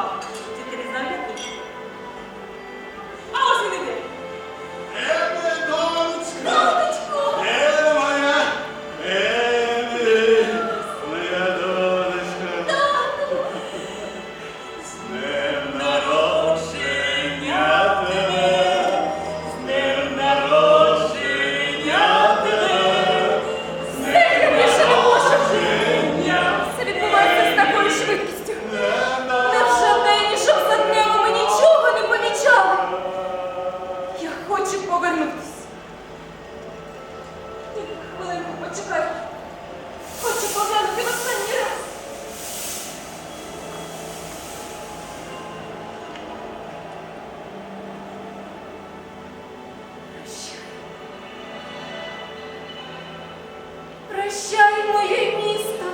увагу. хоче повернутись? Тільки хвилинку почекай. Хочу поглянути в останній раз. Прощай, моє місто.